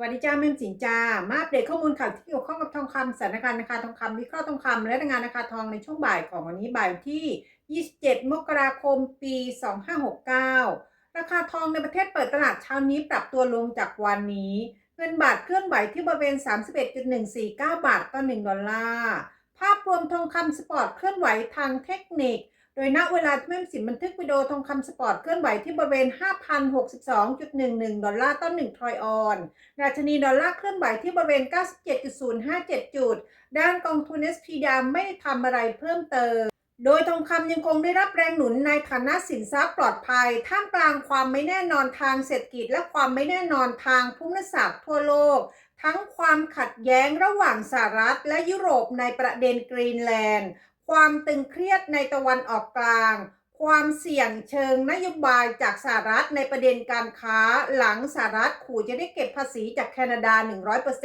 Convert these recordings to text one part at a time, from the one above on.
วัสดีจ้าแม่มสินจ้า มาอัปเดตข้อมูลข่าวที่เกี่ยวข้องกับทองคำสถานการณ์ราคาทองคำวิเคราะห์ทองคำและรายงานราคาทองในช่วงบ่ายของวันนี้บ่ายที่ 27 มกราคม ปี 2569 ราคาทองในประเทศเปิดตลาดเช้านี้ปรับตัวลงจากวันนี้ เงินบาทเคลื่อนไหวที่บริเวณ 31.149 บาทต่อ 1 ดอลลาร์ ภาพรวมทองคำสปอร์ตเคลื่อนไหวทางเทคนิค ดยณเวลาที่แม่สินบันทึกวิดีโอทองคำสปอร์ตเคลื่อนไหวที่บริเวณ 5,062.11 ดอลลาร์ต่อ1ทรอยออนดัชนีดอลลาร์เคลื่อนไหวที่บริเวณ 97.057 จุด ด้านกองทุน SP ยามไม่ทำอะไรเพิ่มเติม โดยทองคำยังคงได้รับแรงหนุนในฐานะสินทรัพย์ปลอดภัย ท่ามกลางความไม่แน่นอนทางเศรษฐกิจ และความไม่แน่นอนทางภูมิศาสตร์ทั่วโลก ทั้งความขัดแย้งระหว่างสหรัฐและยุโรปในประเด็นกรีนแลนด์ ความตึงเครียดในตะวันออกกลาง ความเสี่ยงเชิงนโยบายจากสหรัฐในประเด็นการค้าหลังสหรัฐขู่จะได้เก็บภาษีจากแคนาดา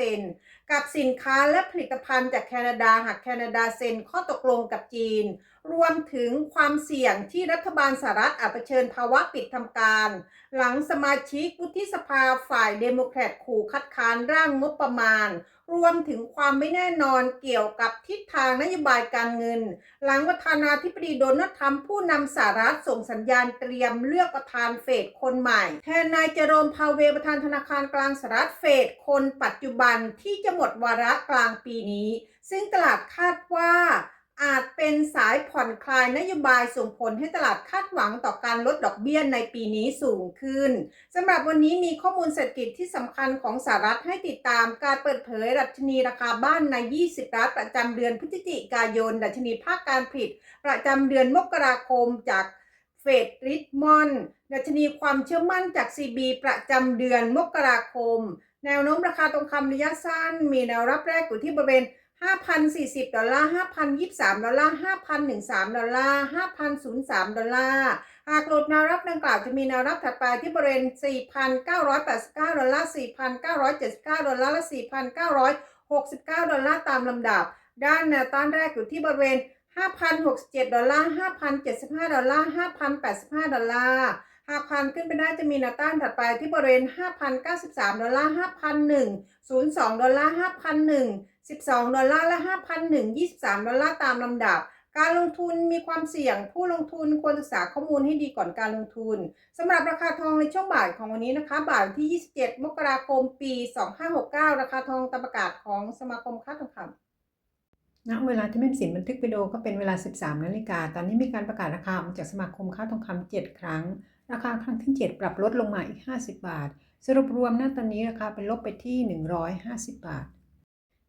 100%กับสินค้าและผลิตภัณฑ์จากแคนาดาหากแคนาดาเซ็นข้อตกลงกับจีน รวมถึงความเสี่ยงที่รัฐบาลสหรัฐอาจเผชิญภาวะปิดทำการ หลังสมาชิกวุฒิสภาฝ่ายเดโมแครตขู่คัดค้านร่างงบประมาณรวมถึงความไม่แน่นอนเกี่ยวกับทิศทางนโยบายการเงิน หลังประธานาธิบดีโดนัลด์ทรัมป์ผู้นำสหรัฐส่งสัญญาณเตรียมเลือกประธานเฟดคนใหม่ แทนนายเจโรมพาเวลประธานธนาคารกลางสหรัฐเฟดคนปัจจุบันที่จะหมดวาระกลางปีนี้ ซึ่งตลาดคาดว่า อาจเป็นสายผ่อนคลายนโยบายส่งผลให้ตลาดคาดหวังต่อการลดดอกเบี้ยในปีนี้สูงขึ้นสำหรับวันนี้มีข้อมูลเศรษฐกิจที่สำคัญของสหรัฐให้ติดตามการเปิดเผยดัชนีราคาบ้านใน 20 รัฐประจำเดือนพฤศจิกายน ดัชนีภาคการผลิต ประจำเดือนมกราคมจากเฟดริดมอนด์ดัชนีความเชื่อมั่นจาก CB ประจำเดือนมกราคม แนวโน้มราคาทองคำระยะสั้น มีแนวรับแรกอยู่ที่บริเวณ 5,040 ดอลลาร์ 5,023 ดอลลาร์ 5,013 ดอลลาร์ 5,003 ดอลลาร์ หากหลุดแนวรับดังกล่าวจะมีแนวรับถัดไปที่บริเวณ 4,989 ดอลลาร์ 4,979 ดอลลาร์และ 4,969 ดอลลาร์ตามลำดับ ด้านแนวต้านแรกอยู่ที่บริเวณ 5,067 ดอลลาร์ 5,075 ดอลลาร์ 5,085 ดอลลาร์ หากผ่านขึ้นไปได้จะมีแนวต้านถัดไปที่บริเวณ 5,093 ดอลลาร์ 5,001 02 ดอลลาร์ 5,001 12 ดอลลาร์และ 5,001 23 ดอลลาร์ตามลำดับ การลงทุนมีความเสี่ยง ผู้ลงทุนควรศึกษาข้อมูลให้ดีก่อนการลงทุนสำหรับราคาทองในช่วงบ่ายของวันนี้นะคะ บ่ายที่ 27 มกราคม ปี 2569 ราคาทองตามประกาศของสมาคมค้าทองคำณเวลาที่แม่สินบันทึกวิดีโอก็เป็นเวลา 13 นาฬิกา ตอนนี้มีการประกาศราคาออกจากสมาคมค้าทองคำ7ครั้ง ราคาครั้งที่ 7 ปรับลดลงมาอีก 50 บาท สรุปรวมณตอนนี้ราคาเป็นลบไปที่ 150 บาท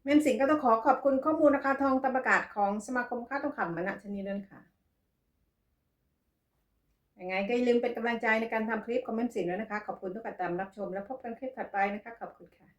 แม่สิงก็ต้องขอขอบคุณข้อมูลราคาทองตามประกาศของสมาคมค่าทองคำมาณชนีด้วยค่ะยังไงก็อย่าลืมเป็นกำลังใจในการทำคลิปของแม่สินด้วยนะคะ ขอบคุณทุกการติดตามรับชม และพบกันคลิปถัดไปนะคะ ขอบคุณค่ะ